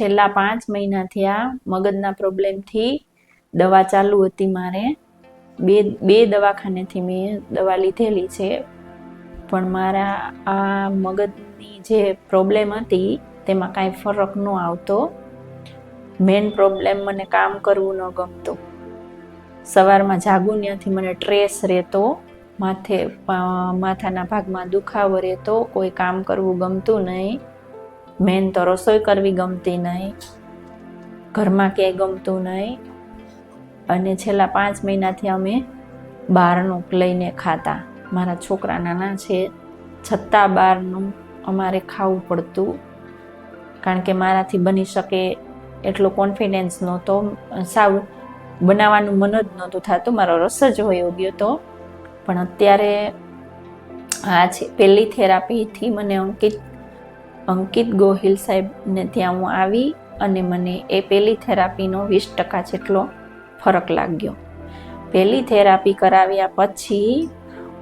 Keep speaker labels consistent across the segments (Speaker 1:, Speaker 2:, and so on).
Speaker 1: છેલ્લા પાંચ મહિનાથી આ મગજના પ્રોબ્લેમથી દવા ચાલુ હતી મારે. બે બે દવાખાનેથી મેં દવા લીધેલી છે. પણ મારા આ મગજની જે પ્રોબ્લેમ હતી, તેમાં કાંઈ ફરક ન આવતો. મેઇન પ્રોબ્લેમ મને કામ કરવું ન ગમતું. સવારમાં જાગું ત્યાંથી મને ટ્રેસ રહેતો. માથે માથાના ભાગમાં દુખાવો રહેતો. કોઈ કામ કરવું ગમતું નહીં. મેન તો રસોઈ કરવી ગમતી નહીં. ઘરમાં ક્યાંય ગમતું નહીં. અને છેલ્લા પાંચ મહિનાથી અમે બહારનું લઈને ખાતા. મારા છોકરા નાના છે. છતાં બહારનું અમારે ખાવું પડતું. કારણ કે મારાથી બની શકે એટલો કોન્ફિડન્સ નહોતો. સાવ બનાવવાનું મન જ નહોતું થતું. મારો રસ જ હોય ગયો તો. પણ અત્યારે આ છે. પહેલી થેરાપીથી મને અંકિત અંકિત ગોહિલ સાહેબને ત્યાં હું આવી અને મને એ પહેલી થેરાપીનો વીસ ટકા જેટલો ફરક લાગ્યો. પહેલી થેરાપી કરાવ્યા પછી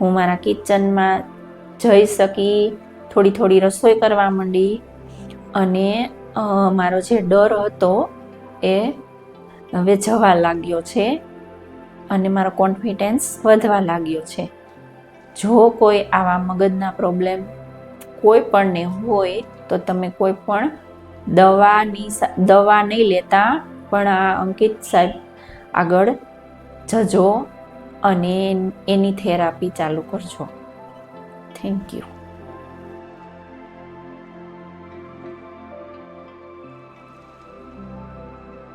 Speaker 1: હું મારા કિચનમાં જઈ શકી, થોડી થોડી રસોઈ કરવા માંડી અને મારો જે ડર હતો એ હવે જવા લાગ્યો છે અને મારો કોન્ફિડન્સ વધવા લાગ્યો છે. જો કોઈ આવા મગજના પ્રોબ્લેમ કોઈ પણને હોય તો તમે કોઈ પણ દવાની દવા નહીં લેતા. પણ આ અંકિત સાહેબ આગળ જજો અને એની થેરાપી ચાલુ કરજો. Thank you